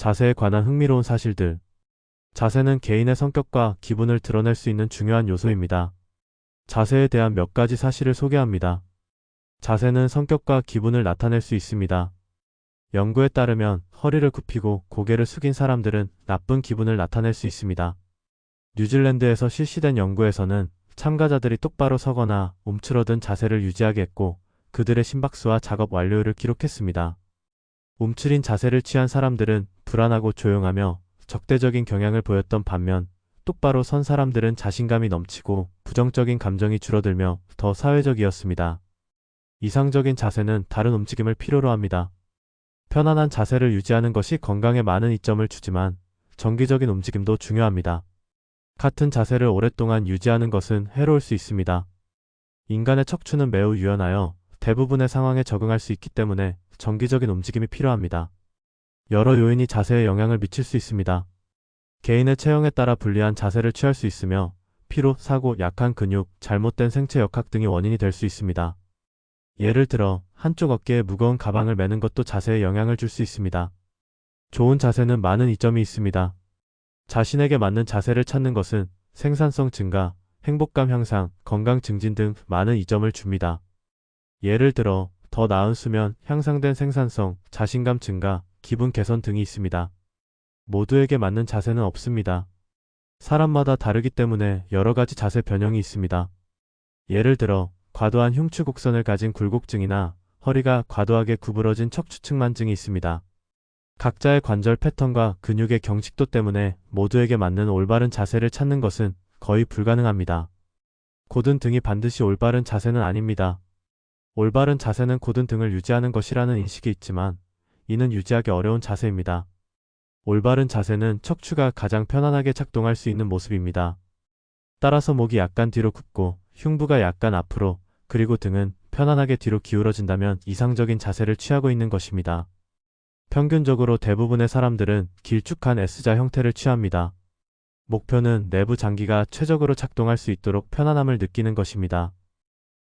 자세에 관한 흥미로운 사실들. 자세는 개인의 성격과 기분을 드러낼 수 있는 중요한 요소입니다. 자세에 대한 몇 가지 사실을 소개합니다. 자세는 성격과 기분을 나타낼 수 있습니다. 연구에 따르면 허리를 굽히고 고개를 숙인 사람들은 나쁜 기분을 나타낼 수 있습니다. 뉴질랜드에서 실시된 연구에서는 참가자들이 똑바로 서거나 움츠러든 자세를 유지하게 했고 그들의 심박수와 작업 완료율을 기록했습니다. 움츠린 자세를 취한 사람들은 불안하고 조용하며 적대적인 경향을 보였던 반면 똑바로 선 사람들은 자신감이 넘치고 부정적인 감정이 줄어들며 더 사회적이었습니다. 이상적인 자세는 다른 움직임을 필요로 합니다. 편안한 자세를 유지하는 것이 건강에 많은 이점을 주지만 정기적인 움직임도 중요합니다. 같은 자세를 오랫동안 유지하는 것은 해로울 수 있습니다. 인간의 척추는 매우 유연하여 대부분의 상황에 적응할 수 있기 때문에 정기적인 움직임이 필요합니다. 여러 요인이 자세에 영향을 미칠 수 있습니다. 개인의 체형에 따라 불리한 자세를 취할 수 있으며 피로, 사고, 약한 근육, 잘못된 생체 역학 등이 원인이 될 수 있습니다. 예를 들어 한쪽 어깨에 무거운 가방을 매는 것도 자세에 영향을 줄 수 있습니다. 좋은 자세는 많은 이점이 있습니다. 자신에게 맞는 자세를 찾는 것은 생산성 증가, 행복감 향상, 건강 증진 등 많은 이점을 줍니다. 예를 들어 더 나은 수면, 향상된 생산성, 자신감 증가, 기분 개선 등이 있습니다. 모두에게 맞는 자세는 없습니다. 사람마다 다르기 때문에 여러 가지 자세 변형이 있습니다. 예를 들어 과도한 흉추 곡선을 가진 굴곡증이나 허리가 과도하게 구부러진 척추측만증이 있습니다. 각자의 관절 패턴과 근육의 경직도 때문에 모두에게 맞는 올바른 자세를 찾는 것은 거의 불가능합니다. 곧은 등이 반드시 올바른 자세는 아닙니다. 올바른 자세는 곧은 등을 유지하는 것이라는 인식이 있지만 이는 유지하기 어려운 자세입니다. 올바른 자세는 척추가 가장 편안하게 작동할 수 있는 모습입니다. 따라서 목이 약간 뒤로 굽고 흉부가 약간 앞으로 그리고 등은 편안하게 뒤로 기울어진다면 이상적인 자세를 취하고 있는 것입니다. 평균적으로 대부분의 사람들은 길쭉한 S자 형태를 취합니다. 목표는 내부 장기가 최적으로 작동할 수 있도록 편안함을 느끼는 것입니다.